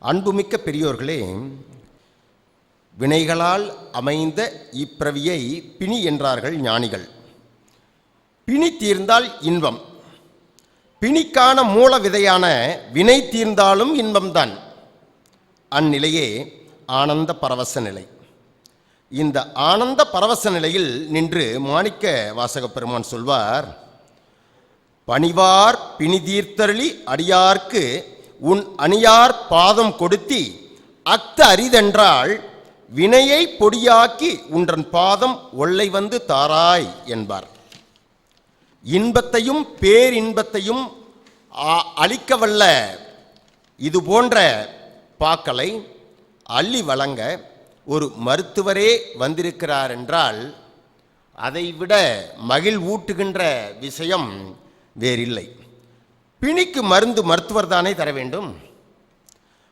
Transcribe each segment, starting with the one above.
அன்புமிக்க பெரியோர்களே வினைகளால் அமைந்த இப்பிறவியை பிணி என்றார்கள் ஞானிகள். பிணி தீர்ந்தால் இன்பம். பிணிக்கான மூல விதையான வினை தீர்ந்தாலும் இன்பம்தான். அந்நிலையே ஆனந்த பரவச நிலை. இந்த ஆனந்த பரவச நிலையில் நின்று மாணிக்க வாசக பெருமான் சொல்வார் பணிவார் பிணிதீர்த்தருளி அடியார்க்கு உன் அணியார் பாதம் கொடுத்தி அத்த அரிதென்றால் வினையை பொடியாக்கி உன்றன் பாதம் ஒல்லை வந்து தாராய் என்பார். இன்பத்தையும் பேரின்பத்தையும் அ- அளிக்கவல்ல இது போன்ற பாக்களை அள்ளி வழங்க ஒரு மருத்துவரே வந்திருக்கிறார் என்றால் அதைவிட மகிழ் ஊட்டுகின்ற விஷயம் வேறில்லை. பிணிக்கு மருந்து மருத்துவர் தானே தர வேண்டும்?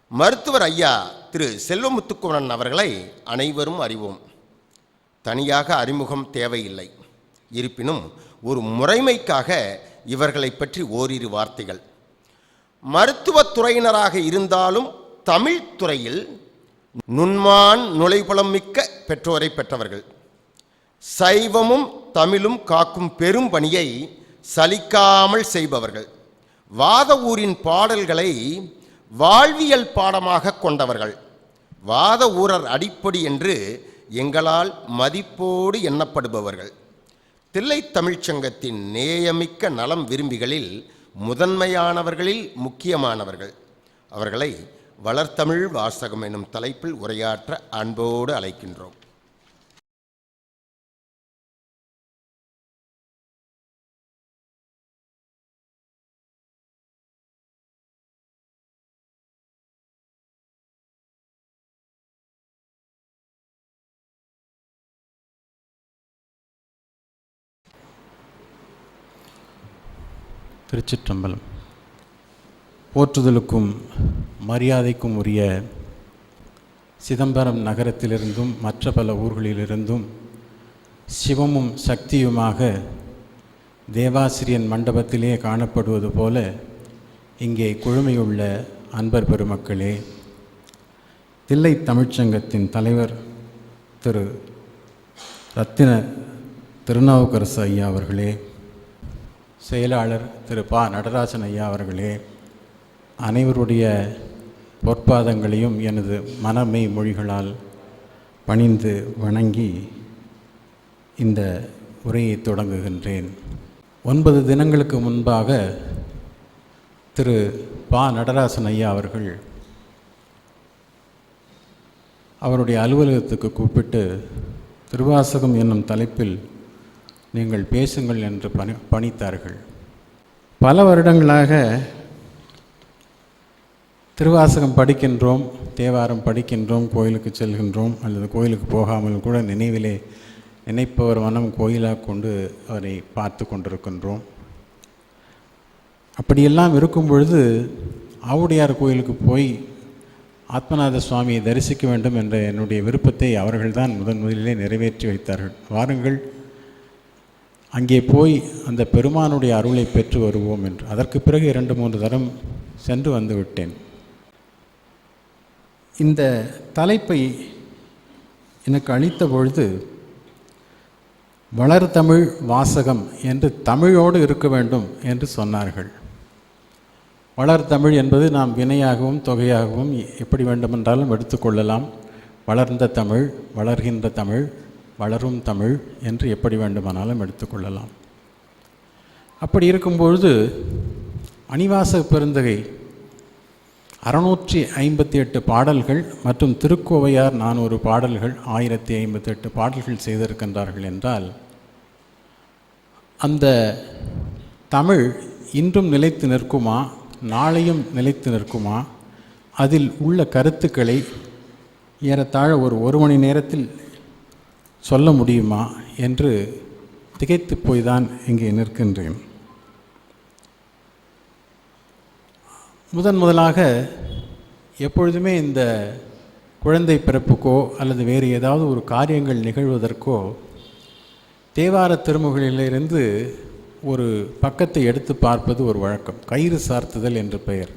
மருத்துவர் ஐயா திரு செல்வமுத்துக்குமரன் அவர்களை அனைவரும் அறிவோம். தனியாக அறிமுகம் தேவையில்லை. இருப்பினும் ஒரு முறைமைக்காக இவர்களை பற்றி ஓரிரு வார்த்தைகள். மருத்துவத்துறையினராக இருந்தாலும் தமிழ் துறையில் நுண்மான் நுழைபுலம் மிக்க பெற்றோரை பெற்றவர்கள். சைவமும் தமிழும் காக்கும் பெரும் பணியை சலிக்காமல் செய்பவர்கள். வாத ஊரின் பாடல்களை வாழ்வியல் பாடமாக கொண்டவர்கள். வாத ஊரர் அடிப்படை என்று எங்களால் மதிப்போடு எண்ணப்படுபவர்கள். தில்லை தமிழ்ச்சங்கத்தின் நேயமிக்க நலம் விரும்பிகளில் முதன்மையானவர்களில் முக்கியமானவர்கள். அவர்களை வளர்த்தமிழ் வாசகம் எனும் தலைப்பில் உரையாற்ற அன்போடு அழைக்கின்றோம். திருச்சிற்றம்பலம். போற்றுதலுக்கும் மரியாதைக்கும் உரிய சிதம்பரம் நகரத்திலிருந்தும் மற்ற பல ஊர்களிலிருந்தும் சிவமும் சக்தியுமாக தேவாசிரியன் மண்டபத்திலே காணப்படுவது போல இங்கே குழுமையுள்ள அன்பர் பெருமக்களே தில்லை தமிழ்ச்சங்கத்தின் தலைவர் திரு ரத்தின திருநாவுக்கரசு ஐயா அவர்களே செயலாளர் திரு பா. நடராஜன் ஐயா அவர்களே அனைவருடைய பொற்பாதங்களையும் எனது மனமை மொழிகளால் பணிந்து வணங்கி இந்த உரையை தொடங்குகின்றேன். ஒன்பது தினங்களுக்கு முன்பாக திரு பா. நடராசன் ஐயா அவர்கள் அவருடைய அலுவலகத்துக்கு கூப்பிட்டு திருவாசகம் என்னும் தலைப்பில் நீங்கள் பேசுங்கள் என்று பணி பணித்தார்கள். பல வருடங்களாக திருவாசகம் படிக்கின்றோம் தேவாரம் படிக்கின்றோம் கோயிலுக்கு செல்கின்றோம் அல்லது கோயிலுக்கு போகாமல் கூட நினைவிலே நினைப்பவர் மனம் கோயிலாக கொண்டு அவரை பார்த்து கொண்டிருக்கின்றோம். அப்படியெல்லாம் இருக்கும் பொழுது ஆவுடையார் கோயிலுக்கு போய் ஆத்மநாத சுவாமியை தரிசிக்க வேண்டும் என்ற என்னுடைய விருப்பத்தை அவர்கள்தான் முதன் முதலிலே நிறைவேற்றி வைத்தார்கள். வாருங்கள் அங்கே போய் அந்த பெருமானுடைய அருளை பெற்று வருவோம் என்று. அதற்கு பிறகு இரண்டு மூன்று தரம் சென்று வந்து விட்டேன். இந்த தலைப்பை எனக்கு அளித்த பொழுது வளர்தமிழ் வாசகம் என்று தமிழோடு இருக்க வேண்டும் என்று சொன்னார்கள். வளர்தமிழ் என்பது நாம் வினையாகவும் தொகையாகவும் எப்படி வேண்டுமென்றாலும் எடுத்துக்கொள்ளலாம் வளர்ந்த தமிழ் வளர்கின்ற தமிழ் வளரும் தமிழ் என்று எப்படி வேண்டுமானாலும் எடுத்துக்கொள்ளலாம். அப்படி இருக்கும்பொழுது அணிவாச பெருந்தகை அறுநூற்றி ஐம்பத்தி எட்டு பாடல்கள் மற்றும் திருக்கோவையார் நானூறு பாடல்கள் ஆயிரத்தி ஐம்பத்தி எட்டு பாடல்கள் செய்திருக்கின்றார்கள் என்றால் அந்த தமிழ் இன்றும் நிலைத்து நிற்குமா நாளையும் நிலைத்து நிற்குமா அதில் உள்ள கருத்துக்களை ஏறத்தாழ ஒரு ஒரு மணி நேரத்தில் சொல்ல முடியுமா என்று திகைத்து போய்தான் இங்கே நிற்கின்றேன். முதன் முதலாக எப்பொழுதுமே இந்த குழந்தை பிறப்புக்கோ அல்லது வேறு ஏதாவது ஒரு காரியங்கள் நிகழ்வதற்கோ தேவார திருமுகளிலிருந்து ஒரு பக்கத்தை எடுத்து பார்ப்பது ஒரு வழக்கம். கயிறு சார்த்துதல் என்று பெயர்.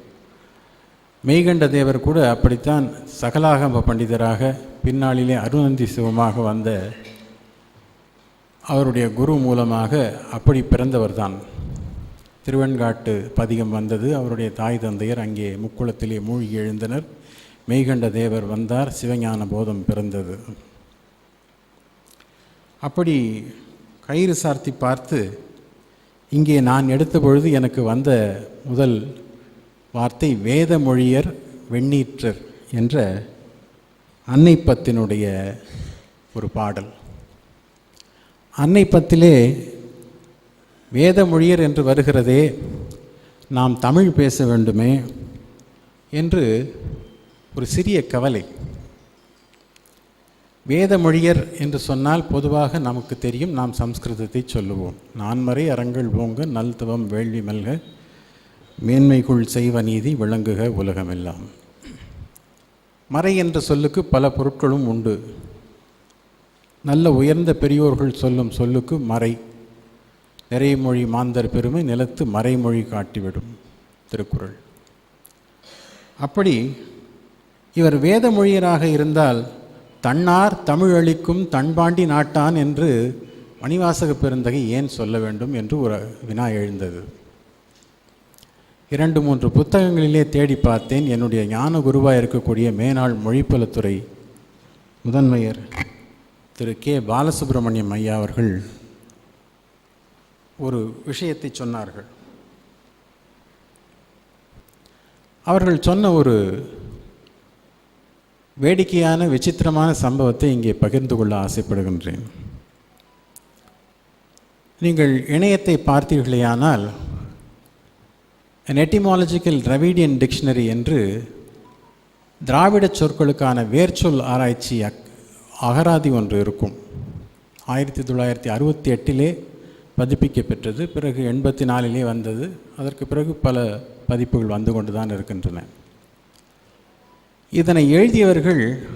மெய்கண்ட தேவர் கூட அப்படித்தான் சகலாகம்ப பண்டிதராக பின்னாளிலே அருணந்தி சிவமாக வந்த அவருடைய குரு மூலமாக அப்படி பிறந்தவர்தான். திருவெண்காட்டு பதிகம் வந்தது. அவருடைய தாய் தந்தையர் அங்கே முக்குளத்திலே மூழ்கி எழுந்தனர். மெய்கண்ட தேவர் வந்தார். சிவஞான போதம் பிறந்தது. அப்படி கயிறு சார்த்தி பார்த்து இங்கே நான் எடுத்த பொழுது எனக்கு வந்த முதல் வார்த்தை வேத மொழியர் வெண்ணீற்றர் என்ற அன்னைப்பத்தினுடைய ஒரு பாடல். அன்னைப்பத்திலே வேத மொழியர் என்று வருகிறதே நாம் தமிழ் பேச வேண்டுமே என்று ஒரு சிறிய கவலை. வேத மொழியர் என்று சொன்னால் பொதுவாக நமக்கு தெரியும் நாம் சம்ஸ்கிருதத்தை சொல்லுவோம். நான்மறை அறங்கள் ஓங்க நல்தவம் வேள்வி மல்க மேன்மைக்குள் செய்வ நீதி விளங்குக உலகமெல்லாம். மறை என்ற சொல்லுக்கு பல பொருட்களும் உண்டு. நல்ல உயர்ந்த பெரியோர்கள் சொல்லும் சொல்லுக்கு மறை. நிறைமொழி மாந்தர் பெருமை நிலத்து மறைமொழி காட்டிவிடும் திருக்குறள். அப்படி இவர் வேத மொழியராக இருந்தால் தன்னார் தமிழளிக்கும் தன்பாண்டி நாட்டான் என்று மணிவாசக பெருந்தகை ஏன் சொல்ல வேண்டும் என்று ஒரு வினா எழுந்தது. இரண்டு மூன்று புத்தகங்களிலே தேடி பார்த்தேன். என்னுடைய ஞான குருவாக இருக்கக்கூடிய மேனாள் மொழிப்பலத்துறை முதன்மையர் திரு கே. பாலசுப்ரமணியம் ஐயா அவர்கள் ஒரு விஷயத்தை சொன்னார்கள். அவர்கள் சொன்ன ஒரு வேடிக்கையான விசித்திரமான சம்பவத்தை இங்கே பகிர்ந்து கொள்ள ஆசைப்படுகின்றேன். நீங்கள் இணையத்தை பார்த்தீர்களேயானால் அன் எட்டிமாலஜிக்கல் Dravidian டிக்ஷனரி என்று திராவிட சொற்களுக்கான வேர்ச்சொல் ஆராய்ச்சி அக் அகராதி ஒன்று இருக்கும். ஆயிரத்தி தொள்ளாயிரத்தி அறுபத்தி எட்டிலே பதிப்பிக்க பெற்றது பிறகு எண்பத்தி நாலிலே வந்தது. அதற்கு பிறகு பல பதிப்புகள் வந்து கொண்டு தான் இருக்கின்றன. இதனை எழுதியவர்கள்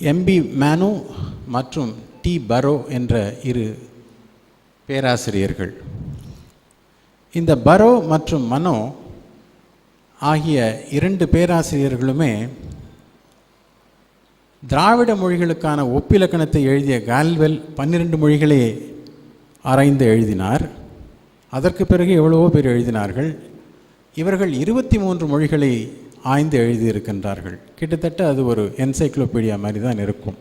எம்பி மேனு மற்றும் டி பரோ என்ற இரு பேராசிரியர்கள். இந்த பரோ மற்றும் மனோ ஆகிய இரண்டு பேராசிரியர்களுமே திராவிட மொழிகளுக்கான ஒப்பிலக்கணத்தை எழுதிய கால்வெல் பன்னிரண்டு மொழிகளை ஆராய்ந்து எழுதினார். அதற்கு பிறகு எவ்வளவோ பேர் எழுதினார்கள். இவர்கள் இருபத்தி மூன்று மொழிகளை ஆய்ந்து எழுதியிருக்கின்றார்கள். கிட்டத்தட்ட அது ஒரு என்சைக்ளோபீடியா மாதிரி தான் இருக்கும்.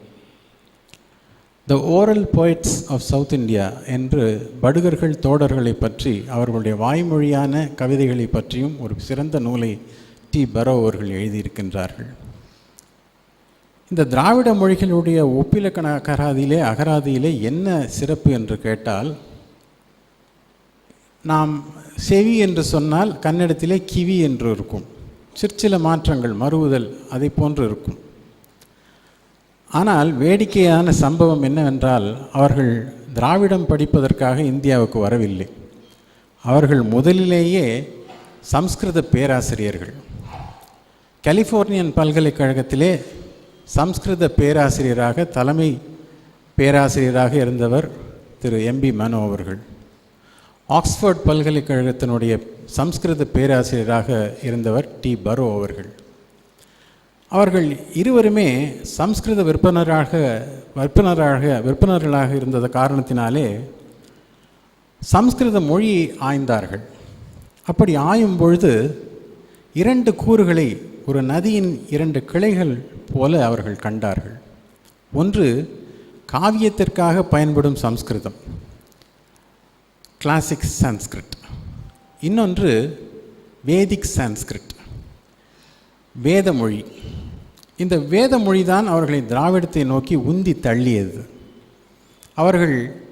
The oral poets of South India என்று படுகர்கள் தோடர்களை பற்றி அவர்களுடைய வாய்மொழியான கவிதைகளை பற்றியும் ஒரு சிறந்த நூலை டி. பரோ அவர்கள் எழுதியிருக்கின்றார்கள். இந்த திராவிட மொழிகளுடைய ஒப்பிலக்கண அகராதியிலே அகராதியிலே என்ன சிறப்பு என்று கேட்டால் நாம் செவி என்று சொன்னால் கன்னடத்திலே கிவி என்று இருக்கும். சிற்சில மாற்றங்கள் மறுவுதல் அதை போன்று இருக்கும். ஆனால் வேடிக்கையான சம்பவம் என்னவென்றால் அவர்கள் திராவிடம் படிப்பதற்காக இந்தியாவுக்கு வரவில்லை. அவர்கள் முதலிலேயே சம்ஸ்கிருத பேராசிரியர்கள். கலிஃபோர்னியன் பல்கலைக்கழகத்திலே சம்ஸ்கிருத பேராசிரியராக தலைமை பேராசிரியராக இருந்தவர் திரு. எம்பி மனோ அவர்கள். ஆக்ஸ்ஃபோர்ட் பல்கலைக்கழகத்தினுடைய சம்ஸ்கிருத பேராசிரியராக இருந்தவர் டி. பரோ அவர்கள். அவர்கள் இருவருமே சம்ஸ்கிருத விற்பனராக விற்பனராக விற்பனர்களாக இருந்தத காரணத்தினாலே சம்ஸ்கிருத மொழியை ஆய்ந்தார்கள். அப்படி ஆயும் பொழுது இரண்டு கூறுகளை ஒரு நதியின் இரண்டு கிளைகள் போல அவர்கள் கண்டார்கள். ஒன்று காவியத்திற்காக பயன்படும் சம்ஸ்கிருதம் கிளாசிக் சான்ஸ்கிரிட் இன்னொன்று வேதிக் சான்ஸ்கிரிட் வேத மொழி இந்த வேத மொழி தான் அவர்களை திராவிடத்தை நோக்கி உந்தி தள்ளியது. அவர்கள்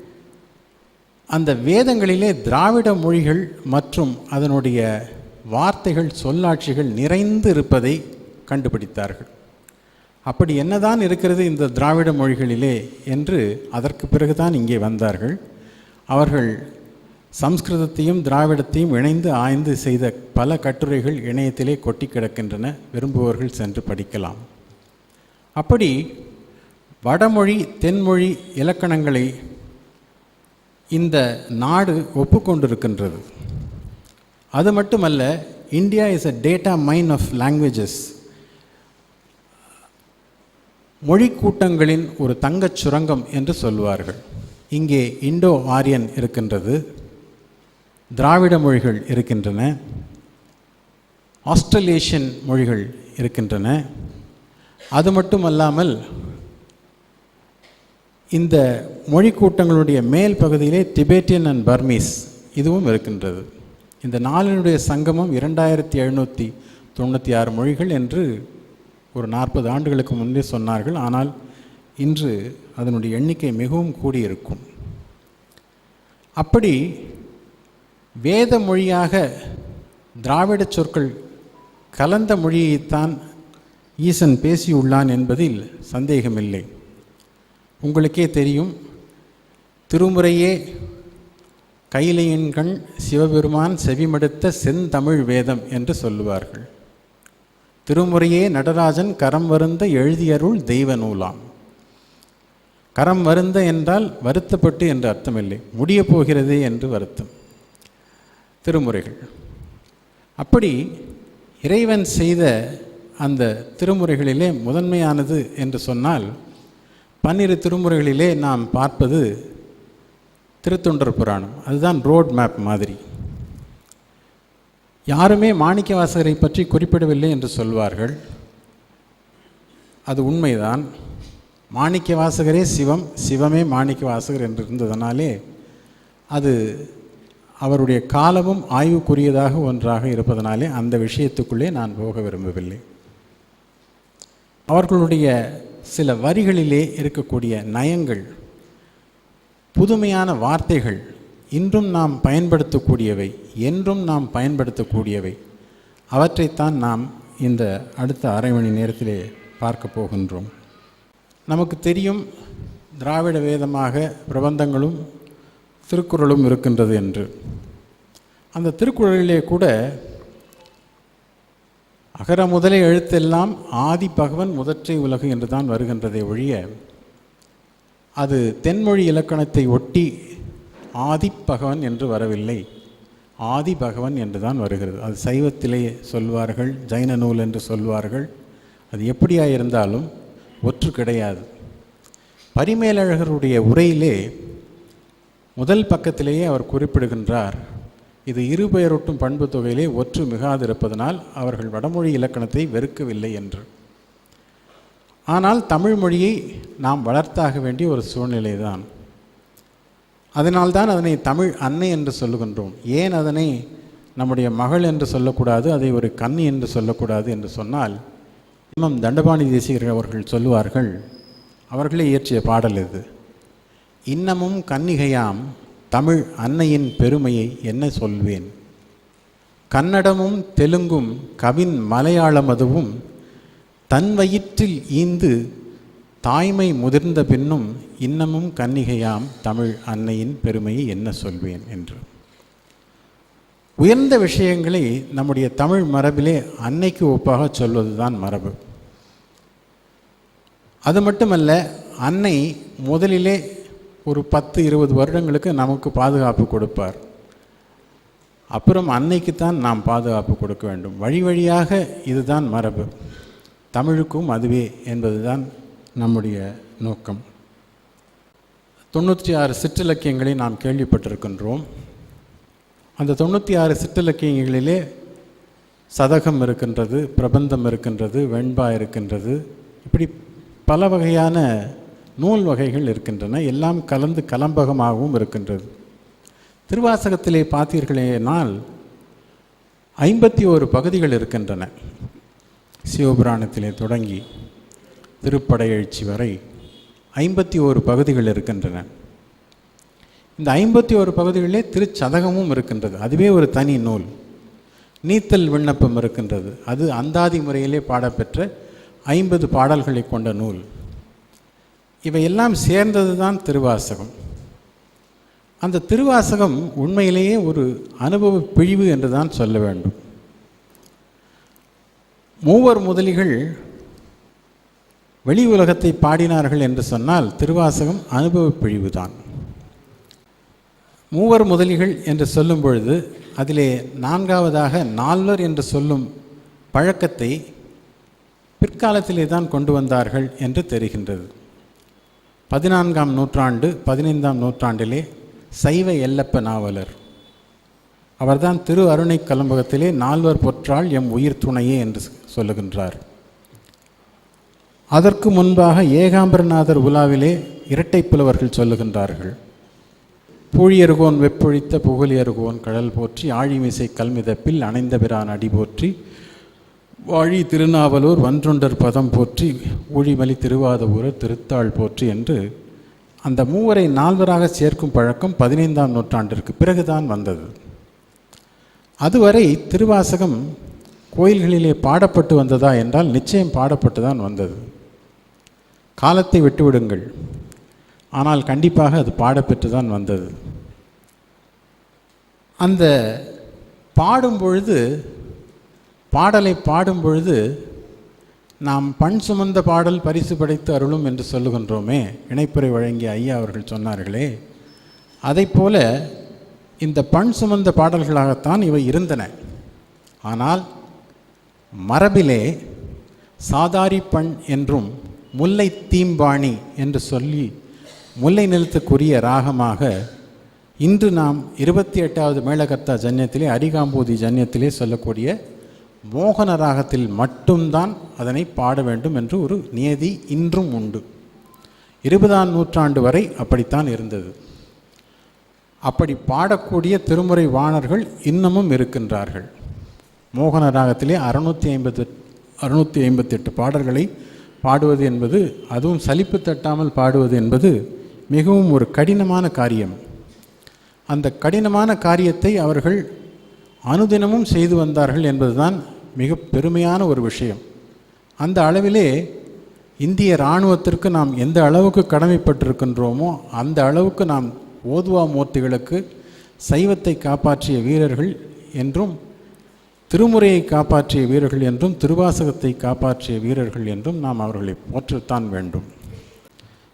அந்த வேதங்களிலே திராவிட மொழிகள் மற்றும் அதனுடைய வார்த்தைகள் சொல்லாட்சிகள் நிறைந்து இருப்பதை கண்டுபிடித்தார்கள். அப்படி என்னதான் இருக்கிறது இந்த திராவிட மொழிகளிலே என்று அதற்கு பிறகுதான் இங்கே வந்தார்கள். அவர்கள் சம்ஸ்கிருதத்தையும் திராவிடத்தையும் இணைந்து ஆய்ந்து செய்த பல கட்டுரைகள் இணையத்திலே கொட்டி கிடக்கின்றன. விரும்புபவர்கள் சென்று படிக்கலாம். அப்படி வடமொழி தென்மொழி இலக்கணங்களை இந்த நாடு ஒப்புக்கொண்டிருக்கின்றது. அது மட்டுமல்ல India is a data mine of languages மொழி கூட்டங்களின் ஒரு தங்கச் சுரங்கம் என்று சொல்வார்கள். இங்கே இண்டோ ஆரியன் இருக்கின்றது. திராவிட மொழிகள் இருக்கின்றன ஆஸ்திரலேஷியன் மொழிகள் இருக்கின்றன. அது மட்டுமல்லாமல் இந்த மொழி கூட்டங்களுடைய மேல் பகுதியிலே திபேட்டியன் அண்ட் பர்மீஸ் இதுவும் இருக்கின்றது. இந்த நாளினுடைய சங்கமம் இரண்டாயிரத்தி எழுநூற்றி தொண்ணூற்றி ஆறு மொழிகள் என்று ஒரு நாற்பது ஆண்டுகளுக்கு முன்பே சொன்னார்கள். ஆனால் இன்று அதனுடைய எண்ணிக்கை மிகவும் கூடியிருக்கும். அப்படி வேத மொழியாக திராவிட சொற்கள் கலந்த மொழியைத்தான் ஈசன் பேசியுள்ளான் என்பதில் சந்தேகமில்லை. உங்களுக்கே தெரியும் திருமுறையே கைலையின்கண் சிவபெருமான் செவிமடுத்த செந்தமிழ் வேதம் என்று சொல்லுவார்கள். திருமுறையே நடராஜன் கரம் வருந்த எழுதியருள் தெய்வ நூலாம் கரம் வருந்த என்றால் வருத்தப்பட்டு என்று அர்த்தமில்லை. முடியப் போகிறதே என்று வருத்தம். திருமுறைகள். அப்படி இறைவன் செய்த அந்த திருமுறைகளிலே முதன்மையானது என்று சொன்னால் பன்னிரு திருமுறைகளிலே நாம் பார்ப்பது திருத்தொண்டர் புராணம். அதுதான் ரோட் மேப் மாதிரி. யாருமே மாணிக்க வாசகரை பற்றி குறிப்பிடவில்லை என்று சொல்வார்கள். அது உண்மைதான். மாணிக்க வாசகரே சிவம் சிவமே மாணிக்க வாசகர் என்று இருந்ததனாலே அது அவருடைய காலமும் ஆய்வுக்குரியதாக ஒன்றாக இருப்பதனாலே அந்த விஷயத்துக்குள்ளே நான் போக விரும்பவில்லை. அவர்களுடைய சில வரிகளிலே இருக்கக்கூடிய நயங்கள் புதுமையான வார்த்தைகள் இன்றும் நாம் பயன்படுத்தக்கூடியவை என்றும் நாம் பயன்படுத்தக்கூடியவை. அவற்றைத்தான் நாம் இந்த அடுத்த அரை மணி நேரத்திலே பார்க்க போகின்றோம். நமக்கு தெரியும் திராவிட வேதமாக பிரபந்தங்களும் திருக்குறளும் இருக்கின்றது என்று. அந்த திருக்குறளிலே கூட அகர முதலே எழுத்தெல்லாம் ஆதி பகவன் முதற்றை உலகு என்று தான் வருகின்றதை ஒழிய அது தென்மொழி இலக்கணத்தை ஒட்டி ஆதிப்பகவன் என்று வரவில்லை. ஆதி பகவன் என்று தான் வருகிறது. அது சைவத்திலே சொல்வார்கள் ஜைன நூல் என்று சொல்வார்கள். அது எப்படியா இருந்தாலும் ஒற்று கிடையாது. பரிமேலழகருடைய உரையிலே முதல் பக்கத்திலேயே அவர் குறிப்பிடுகின்றார் இது இருபெயரொட்டும் பண்பு தொகையிலே ஒற்று மிகாதிருப்பதனால் அவர்கள் வடமொழி இலக்கணத்தை வெறுக்கவில்லை என்று. ஆனால் தமிழ் மொழியை நாம் வளர்த்தாக வேண்டிய ஒரு சூழ்நிலை தான் அதனால்தான் அதனை தமிழ் அன்னை என்று சொல்லுகின்றோம். ஏன் அதனை நம்முடைய மகள் என்று சொல்லக்கூடாது அதை ஒரு கன்னி என்று சொல்லக்கூடாது என்று சொன்னால் இன்னும் தண்டபாணி தேசிகர் அவர்கள் சொல்லுவார்கள் அவர்களே இயற்றிய பாடல் இது. இன்னமும் கன்னிகையாம் தமிழ் அன்னையின் பெருமையை என்ன சொல்வேன்? கன்னடமும் தெலுங்கும் கவின் மலையாளமதுவும் தன் வயிற்றில் ஈந்து தாய்மை முதிர்ந்த பின்னும் இன்னமும் கன்னிகையாம் தமிழ் அன்னையின் பெருமையை என்ன சொல்வேன் என்று. உயர்ந்த விஷயங்களை நம்முடைய தமிழ் மரபிலே அன்னைக்கு ஒப்பாக சொல்வதுதான் மரபு. அது மட்டுமல்ல அன்னை முதலிலே ஒரு பத்து இருபது வருடங்களுக்கு நமக்கு பாதுகாப்பு கொடுப்பார். அப்புறம் அன்னைக்குத்தான் நாம் பாதுகாப்பு கொடுக்க வேண்டும். வழி வழியாக இதுதான் மரபு. தமிழுக்கும் அதுவே என்பதுதான் நம்முடைய நோக்கம். தொண்ணூற்றி ஆறு சிற்றிலக்கியங்களை நாம் கேள்விப்பட்டிருக்கின்றோம். அந்த தொண்ணூற்றி ஆறு சிற்றிலக்கியங்களிலே சதகம் இருக்கின்றது பிரபந்தம் இருக்கின்றது வெண்பா இருக்கின்றது. இப்படி பல வகையான நூல் வகைகள் இருக்கின்றன. எல்லாம் கலந்து கலம்பகமாகவும் இருக்கின்றது. திருவாசகத்திலே பார்த்தீர்களேனால் ஐம்பத்தி ஓரு பகுதிகள் இருக்கின்றன. சிவபுராணத்திலே தொடங்கி திருப்படையெழுச்சி வரை ஐம்பத்தி ஓரு பகுதிகள் இருக்கின்றன. இந்த ஐம்பத்தி ஓரு பகுதிகளிலே திருச்சதகமும் இருக்கின்றது. அதுவே ஒரு தனி நூல். நீத்தல் விண்ணப்பம் இருக்கின்றது. அது அந்தாதி முறையிலே பாடப்பெற்ற ஐம்பது பாடல்களை கொண்ட நூல். இவையெல்லாம் சேர்ந்தது தான் திருவாசகம். அந்த திருவாசகம் உண்மையிலேயே ஒரு அனுபவ பிழிவு என்று தான் சொல்ல வேண்டும். மூவர் முதலிகள் வெளி உலகத்தை பாடினார்கள் என்று சொன்னால் திருவாசகம் அனுபவ பிழிவு தான். மூவர் முதலிகள் என்று சொல்லும் பொழுது அதிலே நான்காவதாக நால்வர் என்று சொல்லும் பழக்கத்தை பிற்காலத்திலே தான் கொண்டு வந்தார்கள் என்று தெரிகின்றது. பதினான்காம் நூற்றாண்டு பதினைந்தாம் நூற்றாண்டிலே சைவ எல்லப்ப நாவலர். அவர்தான் திரு அருணை கலம்பகத்திலே நால்வர் பொற்றால் எம் உயிர் துணையே என்று சொல்லுகின்றார். அதற்கு முன்பாக ஏகாம்பரநாதர் உலாவிலே இரட்டை புலவர்கள் சொல்லுகின்றார்கள். பூழியருகோன் வெப்பொழித்த புகழியருகோன் கடல் போற்றி ஆழிமிசை கல்மிதப்பில் அணைந்த பிரான் அடி போற்றி வாழி திருநாவலூர் வன்றொண்டர் பதம் போற்றி ஊழிமலி திருவாதவூரர் திருத்தாள் போற்றி என்று அந்த மூவரை நால்வராக சேர்க்கும் பழக்கம் பதினைந்தாம் நூற்றாண்டிற்கு பிறகுதான் வந்தது. அதுவரை திருவாசகம் கோயில்களிலே பாடப்பட்டு வந்ததா என்றால் நிச்சயம் பாடப்பட்டு தான் வந்தது. காலத்தை விட்டுவிடுங்கள். ஆனால் கண்டிப்பாக அது பாடப்பெற்று தான் வந்தது. அந்த பாடும் பொழுது பாடலை பாடும் பொழுது நாம் பண் சுமந்த பாடல் பரிசு படைத்து அருளும் என்று சொல்லுகின்றோமே இணைப்புரை வழங்கிய ஐயா அவர்கள் சொன்னார்களே அதைப் போல இந்த பண் சுமந்த பாடல்களாகத்தான் இவை இருந்தன. ஆனால் மரபிலே சாதாரி பண் என்றும் முல்லை தீம்பாணி என்று சொல்லி முல்லை நிலத்துக்குரிய ராகமாக இன்று நாம் இருபத்தி எட்டாவது மேலகர்த்தா ஜன்யத்திலே அரிகாம்பூதி ஜன்யத்திலே சொல்லக்கூடிய மோகன ராகத்தில் மட்டும்தான் அதனை பாட வேண்டும் என்று ஒரு நியதி இன்றும் உண்டு. இருபதாம் நூற்றாண்டு வரை அப்படித்தான் இருந்தது. அப்படி பாடக்கூடிய திருமுறை வாணர்கள் இன்னமும் இருக்கின்றார்கள். மோகன ராகத்திலே அறுநூற்றி ஐம்பத்தி அறுநூற்றி ஐம்பத்தெட்டு பாடல்களை பாடுவது என்பது அதுவும் சலிப்பு தட்டாமல் பாடுவது என்பது மிகவும் ஒரு கடினமான காரியம். அந்த கடினமான காரியத்தை அவர்கள் அனுதினமும் செய்து வந்தார்கள் என்பதுதான் மிக பெருமையான ஒரு விஷயம். அந்த அளவிலே இந்திய இராணுவத்திற்கு நாம் எந்த அளவுக்கு கடமைப்பட்டிருக்கின்றோமோ அந்த அளவுக்கு நாம் ஓதுவா மூர்த்திகளுக்கு சைவத்தை காப்பாற்றிய வீரர்கள் என்றும் திருமுறையை காப்பாற்றிய வீரர்கள் என்றும் திருவாசகத்தை காப்பாற்றிய வீரர்கள் என்றும் நாம் அவர்களை போற்றத்தான் வேண்டும்.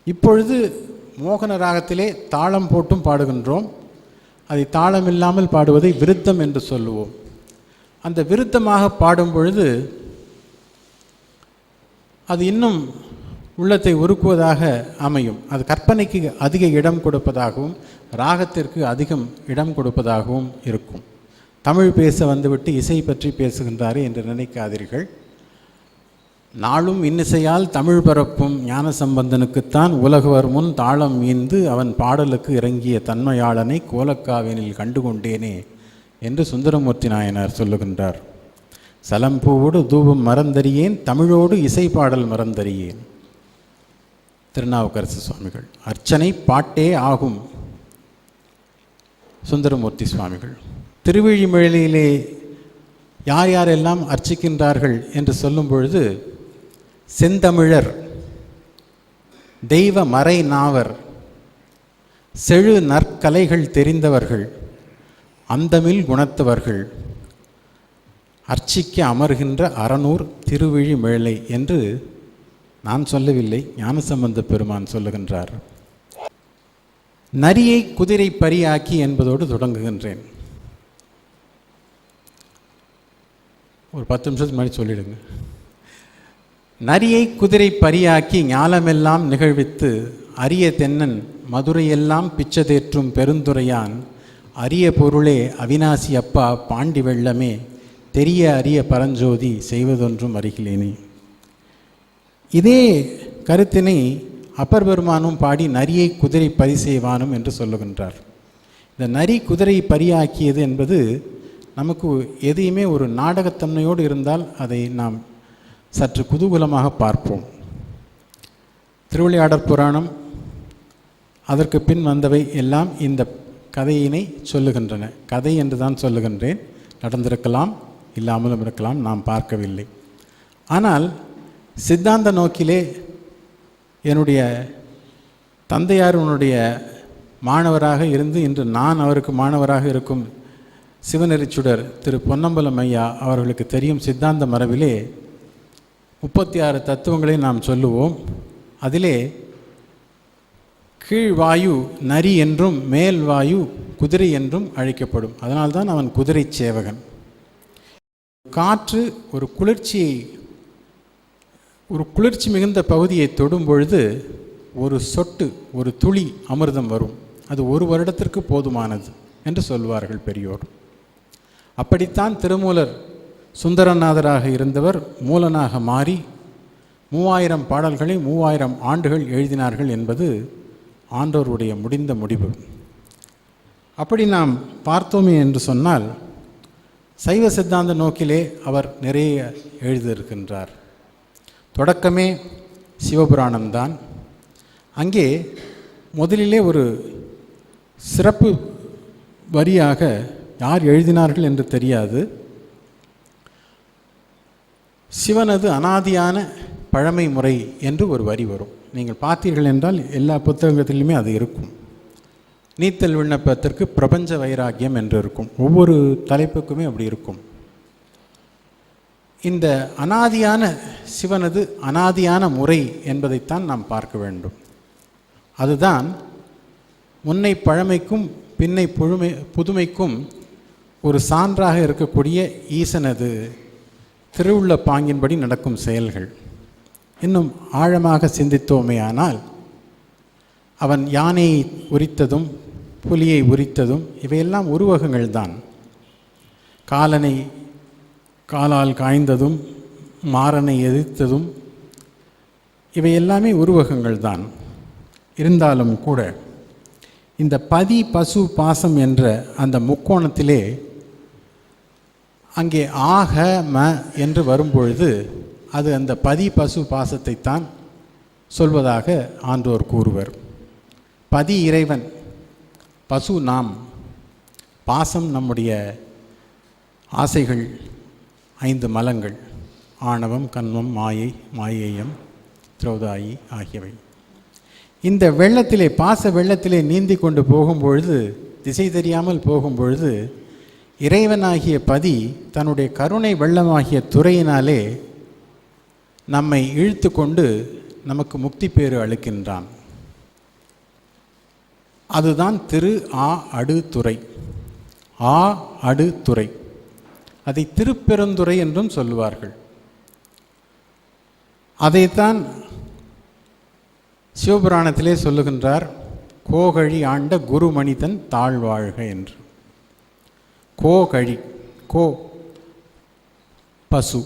இப்பொழுது மோகன ராகத்திலே தாளம் போட்டும் பாடுகின்றோம். அதை தாளம் இல்லாமல் பாடுவதை விருத்தம் என்று சொல்லுவோம். அந்த விருத்தமாக பாடும் பொழுது அது இன்னும் உள்ளத்தை உருக்குவதாக அமையும். அது கற்பனைக்கு அதிக இடம் கொடுப்பதாகவும் ராகத்திற்கு அதிகம் இடம் கொடுப்பதாகவும் இருக்கும். தமிழ் பேச வந்துவிட்டு இசை பற்றி பேசுகின்றார் என்று நினைக்காதீர்கள். நாளும் இன்னிசையால் தமிழ் பரப்பும் ஞான சம்பந்தனுக்குத்தான் உலகவர் முன் தாளம் ஈந்து அவன் பாடலுக்கு இறங்கிய தன்மையாளனை கோலக்காவினில் கண்டுகொண்டேனே. என்று சுந்தரமூர்த்தி நாயனார் சொல்லுகின்றார். சலம்பூவோடு தூபம் மறந்தறியேன் தமிழோடு இசை பாடல் மறந்தறியேன். திருநாவுக்கரசு சுவாமிகள் அர்ச்சனை பாட்டே ஆகும். சுந்தரமூர்த்தி சுவாமிகள் திருவிழிமொழியிலே யார் யாரெல்லாம் அர்ச்சிக்கின்றார்கள்? என்று சொல்லும் பொழுது செந்தமிழர் தெய்வ மறை நாவர் செழு நற்கலைகள் தெரிந்தவர்கள் அந்தமில் குணத்தவர்கள் அர்ச்சிக்க அமர்கின்ற அறநூர் திருவிழி மேலை என்று நான் சொல்லவில்லை ஞானசம்பந்த பெருமான் சொல்லுகின்றார். நரியை குதிரை பரியாக்கி என்பதோடு தொடங்குகின்றேன். ஒரு பத்து நிமிஷத்துக்கு முன்னாடி சொல்லிடுங்க. நரியை குதிரை பரியாக்கி ஞாலமெல்லாம் நிகழ்வித்து அரிய தென்னன் மதுரையெல்லாம் பிச்சதேற்றும் பெருந்துரையான் அரிய பொருளே அவினாசி அப்பா பாண்டி வெள்ளமே தெரிய அரிய பரஞ்சோதி செய்வதொன்றும் அறிகிலேனே. இதே கருத்தினை அப்பர் பெருமானும் பாடி நரியை குதிரை பரி செய்வானும் என்று சொல்லுகின்றார். இந்த நரி குதிரை பரியாக்கியது என்பது நமக்கு எதையுமே ஒரு நாடகத்தன்மையோடு இருந்தால் அதை நாம் சற்று குதூகலமாக பார்ப்போம். திருவிளையாடற் புராணம் அதற்கு பின் வந்தவை எல்லாம் இந்த கதையினை சொல்லுகின்றன. கதை என்று தான் சொல்லுகின்றேன். நடந்திருக்கலாம் இல்லாமலும் இருக்கலாம் நாம் பார்க்கவில்லை. ஆனால் சித்தாந்த நோக்கிலே என்னுடைய தந்தையார் உன்னுடைய மாணவராக இருந்து இன்று நான் அவருக்கு மாணவராக இருக்கும் சிவநெறிச்சுடர் திரு பொன்னம்பலம் ஐயா அவர்களுக்கு தெரியும் சித்தாந்த மரபிலே முப்பத்தி ஆறு தத்துவங்களை நாம் சொல்லுவோம். அதிலே கீழ்வாயு நரி என்றும் மேல் வாயு குதிரை என்றும் அழைக்கப்படும். அதனால்தான் அவன் குதிரை சேவகன். காற்று ஒரு குளிர்ச்சியை ஒரு குளிர்ச்சி மிகுந்த பகுதியை தொடும் பொழுது ஒரு சொட்டு ஒரு துளி அமிர்தம் வரும். அது ஒரு வருடத்திற்கு போதுமானது என்று சொல்வார்கள் பெரியோர். அப்படித்தான் திருமூலர் சுந்தரநாதராக இருந்தவர் மூலனாக மாறி மூவாயிரம் பாடல்களை மூவாயிரம் ஆண்டுகள் எழுதினார்கள் என்பது ஆண்டோருடைய முடிந்த முடிவு. அப்படி நாம் பார்த்தோமே என்று சொன்னால் சைவ சித்தாந்த நோக்கிலே அவர் நிறைய எழுதியிருக்கின்றார். தொடக்கமே சிவபுராணம்தான். அங்கே முதலிலே ஒரு சிறப்பு வரியாக யார் எழுதினார்கள் என்று தெரியாது. சிவனது அனாதியான பழமை முறை என்று ஒரு வரி வரும். நீங்கள் பார்த்தீர்கள் என்றால் எல்லா புத்தகத்திலுமே அது இருக்கும். நீத்தல் விண்ணப்பத்திற்கு பிரபஞ்ச வைராக்கியம் என்று இருக்கும். ஒவ்வொரு தலைப்புக்குமே அப்படி இருக்கும். இந்த அனாதியான சிவனது அனாதியான முறை என்பதைத்தான் நாம் பார்க்க வேண்டும். அதுதான் முன்னை பழமைக்கும் பின்னை புழுமை புதுமைக்கும் ஒரு சான்றாக இருக்கக்கூடிய ஈசனது திருவுள்ள பாங்கின்படி நடக்கும் செயல்கள். இன்னும் ஆழமாக சிந்தித்தோமேயானால் அவன் யானையை உரித்ததும் புலியை உரித்ததும் இவையெல்லாம் உருவகங்கள் தான் காலனை காலால் காய்ந்ததும் மாறனை எதிர்த்ததும் இவை எல்லாமே உருவகங்கள் தான் இருந்தாலும் கூட இந்த பதி பசு பாசம் என்ற அந்த முக்கோணத்திலே அங்கே ஆக ம என்று வரும்பொழுது அது அந்த பதி பசு பாசத்தைத்தான் சொல்வதாக ஆன்றோர் கூறுவர். பதி இறைவன் பசு நாம் பாசம் நம்முடைய ஆசைகள் ஐந்து மலங்கள் ஆணவம் கண்மம் மாயை மாயேயம் திரௌதாயி ஆகியவை. இந்த வெள்ளத்திலே பாச வெள்ளத்திலே நீந்தி கொண்டு போகும்பொழுது திசை தெரியாமல் போகும்பொழுது இறைவனாகிய பதி தன்னுடைய கருணை வெள்ளமாகிய துறையினாலே நம்மை இழுத்து கொண்டு நமக்கு முக்தி பேறு அளிக்கின்றான். அதுதான் திரு ஆ அடுத்துறை ஆ அடுத்துறை அதை திருப்பெருந்துறை என்றும் சொல்லுவார்கள். அதைத்தான் சிவபுராணத்திலே சொல்லுகின்றார் கோகழி ஆண்ட குரு மனிதன் தாழ்வாழ்க என்று. கோகழி கோ பசு.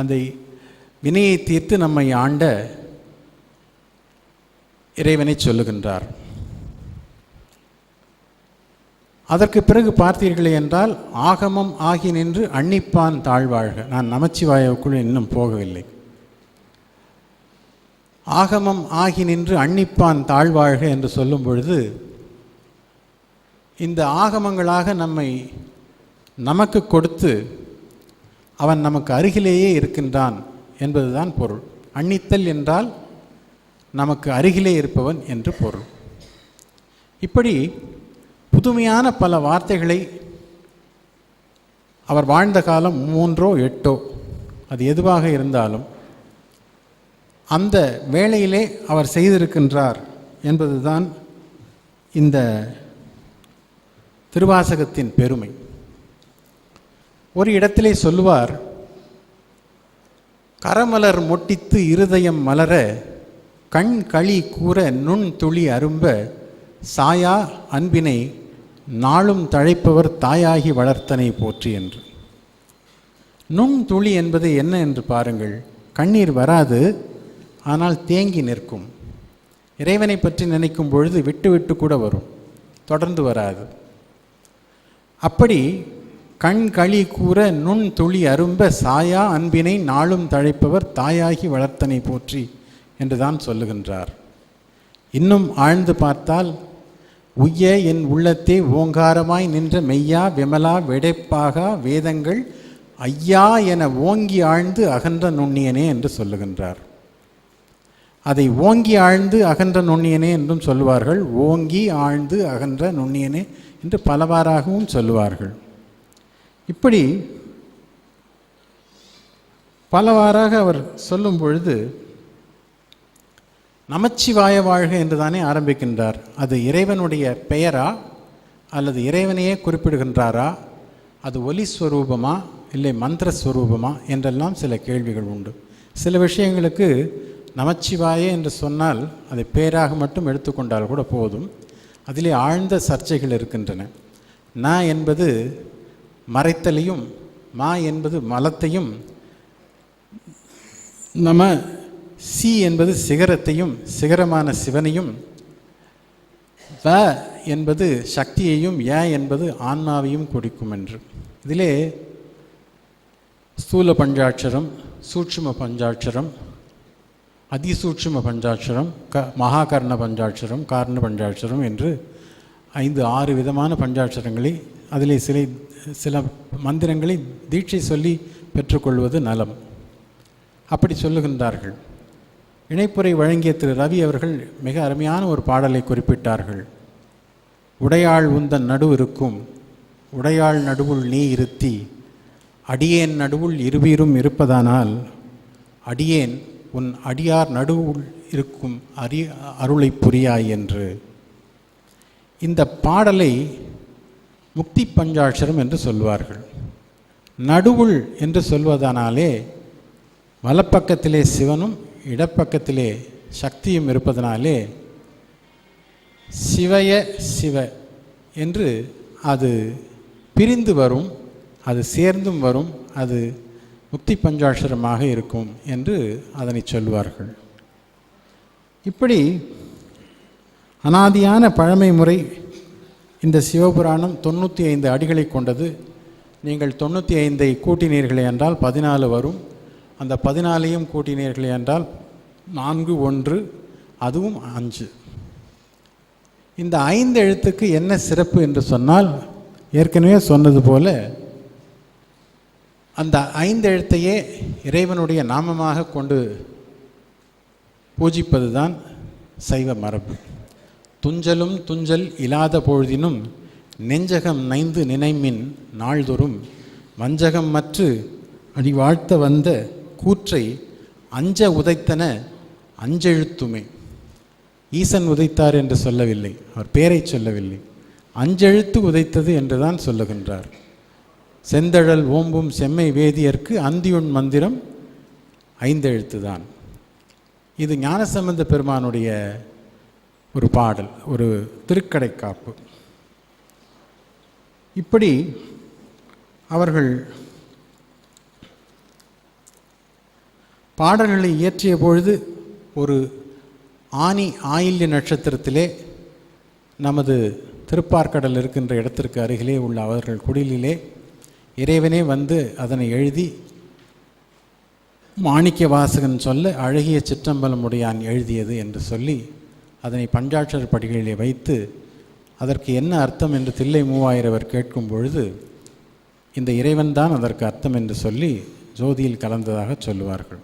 அதை வினையை தீர்த்து நம்மை ஆண்ட இறைவனை சொல்லுகின்றார். அதற்கு பிறகு பார்த்தீர்களே என்றால் ஆகமம் ஆகி நின்று அன்னிப்பான் தாழ்வாழ்க. நான் நமச்சிவாயவுக்குள் இன்னும் போகவில்லை. ஆகமம் ஆகி நின்று அன்னிப்பான் தாழ்வாழ்க என்று சொல்லும் பொழுது இந்த ஆகமங்களாக நம்மை நமக்கு கொடுத்து அவன் நமக்கு அருகிலேயே இருக்கின்றான் என்பதுதான் பொருள். அன்னித்தல் என்றால் நமக்கு அருகிலே இருப்பவன் என்று பொருள். இப்படி புதுமையான பல வார்த்தைகளை அவர் வாழ்ந்த காலம் மூன்றோ எட்டோ அது எதுவாக இருந்தாலும் அந்த வேளையிலே அவர் செய்திருக்கின்றார் என்பதுதான் இந்த திருவாசகத்தின் பெருமை. ஒரு இடத்திலே சொல்லுவார் கரமலர் மொட்டித்து இருதயம் மலர கண் களி கூற நுண் துளி அரும்ப சாயா அன்பினை நாளும் தழைப்பவர் தாயாகி வளர்த்தனை போற்றி என்று. நுண் துளி என்பது என்ன என்று பாருங்கள். கண்ணீர் வராது ஆனால் தேங்கி நிற்கும். இறைவனை பற்றி நினைக்கும் பொழுது விட்டு விட்டு கூட வரும் தொடர்ந்து வராது. அப்படி கண் களி கூற நுண் துளி அரும்ப சாயா அன்பினை நாளும் தழைப்பவர் தாயாகி வளர்த்தனை போற்றி என்றுதான் சொல்லுகின்றார். இன்னும் ஆழ்ந்து பார்த்தால் உய்ய என் உள்ளத்தே ஓங்காரமாய் நின்ற மெய்யா விமலா வெடைப்பாகா வேதங்கள் ஐயா என ஓங்கி ஆழ்ந்து அகன்ற நுண்ணியனே என்று சொல்லுகின்றார். அதை ஓங்கி ஆழ்ந்து அகன்ற நுண்ணியனே என்றும் சொல்லுவார்கள். ஓங்கி ஆழ்ந்து அகன்ற நுண்ணியனே என்று பலவாறாகவும் சொல்லுவார்கள். இப்படி பலவாறாக அவர் சொல்லும் பொழுது நமச்சிவாய வாழ்க என்று தானே ஆரம்பிக்கின்றார். அது இறைவனுடைய பெயரா அல்லது இறைவனையே குறிப்பிடுகின்றாரா? அது ஒலி ஸ்வரூபமா இல்லை மந்திர ஸ்வரூபமா என்றெல்லாம் சில கேள்விகள் உண்டு. சில விஷயங்களுக்கு நமச்சிவாய என்று சொன்னால் அதை பேராக மட்டும் எடுத்துக்கொண்டால் கூட போதும். அதிலே ஆழ்ந்த சர்ச்சைகள் இருக்கின்றன. ந என்பது மறைத்தலையும் மா என்பது மலத்தையும் நம்ம சி என்பது சிகரத்தையும் சிகரமான சிவனையும் வ என்பது சக்தியையும் ய என்பது ஆன்மாவையும் குறிக்கும் என்று இதிலே ஸ்தூல பஞ்சாட்சரம் சூட்சும பஞ்சாட்சரம் அதிசூட்சும பஞ்சாட்சரம் க மகாகர்ண பஞ்சாட்சரம் காரண பஞ்சாட்சரம் என்று ஐந்து ஆறு விதமான பஞ்சாட்சரங்களை அதிலே சிலை சில மந்திரங்களை தீட்சை சொல்லி பெற்றுக்கொள்வது நலம். அப்படி சொல்லுகின்றார்கள். இணைப்புரை வழங்கிய திரு. ரவி அவர்கள் மிக அருமையான ஒரு பாடலை குறிப்பிட்டார்கள். உடையாள் உந்தன் நடு இருக்கும். உடையாள் நடுவுள் நீ இருத்தி. அடியேன் நடுவுள் இருவீரும் இருப்பதானால் அடியேன் உன் அடியார் நடுவுள் இருக்கும் அரி அருளை புரியாய் என்று. இந்த பாடலை முக்தி பஞ்சாட்சரம் என்று சொல்வார்கள். நடுவுள் என்று சொல்வதனாலே வலப்பக்கத்திலே சிவனும் இடப்பக்கத்திலே சக்தியும் இருப்பதனாலே சிவய சிவ என்று அது பிரிந்து வரும் அது சேர்ந்தும் வரும் அது முக்தி பஞ்சாட்சரமாக இருக்கும் என்று அதனை சொல்வார்கள். இப்படி அனாதியான பழமை முறை இந்த சிவபுராணம் தொண்ணூற்றி ஐந்து அடிகளை கொண்டது. நீங்கள் தொண்ணூற்றி ஐந்தை கூட்டினீர்களே என்றால் பதினாலு வரும். அந்த பதினாலையும் கூட்டினீர்களே என்றால் நான்கு ஒன்று அதுவும் அஞ்சு. இந்த ஐந்து எழுத்துக்கு என்ன சிறப்பு என்று சொன்னால் ஏற்கனவே சொன்னது போல அந்த ஐந்து எழுத்தையே இறைவனுடைய நாமமாக கொண்டு பூஜிப்பது தான் சைவ மரபு. துஞ்சலும் துஞ்சல் இல்லாத பொழுதினும் நெஞ்சகம் நைந்து நினைமின் நாள்தோறும் வஞ்சகம் மற்று அடிவாழ்த்த வந்த கூற்றை அஞ்ச உதைத்தன அஞ்செழுத்துமே. ஈசன் உதைத்தார் என்று சொல்லவில்லை. அவர் பேரை சொல்லவில்லை. அஞ்செழுத்து உதைத்தது என்றுதான் சொல்லுகின்றார். செந்தழல் ஓம்பும் செம்மை வேதியர்க்கு அந்தியுண் மந்திரம் ஐந்தெழுத்து தான் இது ஞானசம்பந்த பெருமானுடைய ஒரு பாடல் ஒரு திருக்கடை காப்பு இப்படி அவர்கள் பாடல்களை இயற்றிய பொழுது ஒரு ஆனி ஆயில்ய நட்சத்திரத்திலே நமது திருப்பார்க்கடல் இருக்கின்ற இடத்திற்கு அருகிலே உள்ள அவர்கள் குடிலிலே இறைவனே வந்து அதனை எழுதி மாணிக்க வாசகன் சொல்ல அழகிய சிற்றம்பலமுடையான் எழுதியது என்று சொல்லி அதனை பஞ்சாட்சர படிகளிலே வைத்து அதற்கு என்ன அர்த்தம் என்று தில்லை மூவாயிரவர் கேட்கும் பொழுது இந்த இறைவன்தான் அதற்கு அர்த்தம் என்று சொல்லி ஜோதியில் கலந்ததாக சொல்லுவார்கள்.